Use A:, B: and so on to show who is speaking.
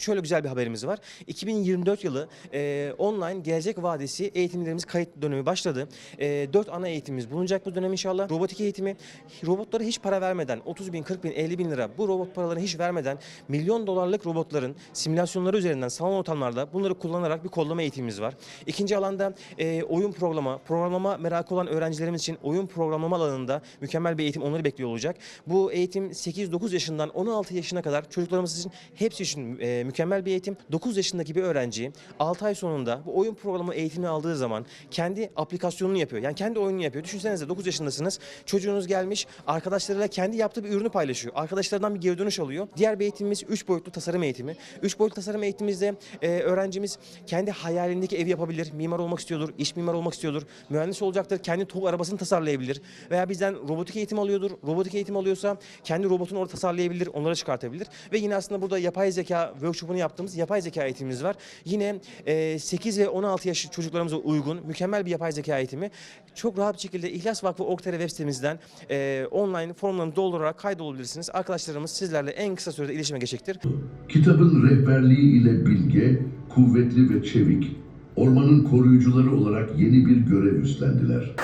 A: Şöyle güzel bir haberimiz var. 2024 yılı e, online gelecek vadesi eğitimlerimiz kayıt dönemi başladı. E, 4 ana eğitimimiz bulunacak bu dönem inşallah. Robotik eğitimi, robotlara hiç para vermeden 30 bin, 40 bin, 50 bin lira bu robot paralarını hiç vermeden milyon dolarlık robotların simülasyonları üzerinden salon ortamlarda bunları kullanarak bir kodlama eğitimimiz var. İkinci alanda e, oyun programa, programlama merakı olan öğrencilerimiz için oyun programlama alanında mükemmel bir eğitim onları bekliyor olacak. Bu eğitim 8-9 yaşından 16 yaşına kadar çocuklarımız için hepsi için e, mükemmel bir eğitim. 9 yaşındaki bir öğrenci 6 ay sonunda bu oyun programı eğitimini aldığı zaman kendi aplikasyonunu yapıyor. Yani kendi oyununu yapıyor. Düşünsenize 9 yaşındasınız. Çocuğunuz gelmiş arkadaşlarıyla kendi yaptığı bir ürünü paylaşıyor. Arkadaşlarından bir geri dönüş alıyor. Diğer bir eğitimimiz 3 boyutlu tasarım eğitimi. 3 boyutlu tasarım eğitimimizde e, öğrencimiz kendi hayalindeki evi yapabilir. Mimar olmak istiyordur, iş mimar olmak istiyordur. Mühendis olacaktır. Kendi TOG arabasını tasarlayabilir. Veya bizden robotik eğitim alıyordur. Robotik eğitim alıyorsa kendi robotunu orada tasarlayabilir. Onlara çıkartabilir. Ve yine aslında burada yapay zeka workshopunu yaptığımız yapay zeka eğitimimiz var. Yine e, 8 ve 16 yaş çocuklarımıza uygun mükemmel bir yapay zeka eğitimi. Çok rahat bir şekilde İhlas Vakfı Org.tr web sitemizden e, online formlarını doldurarak kaydolabilirsiniz. Arkadaşlarımız sizlerle en kısa sürede iletişime geçecektir.
B: Kitabın rehberliği ile bilge, kuvvetli ve çevik, ormanın koruyucuları olarak yeni bir görev üstlendiler.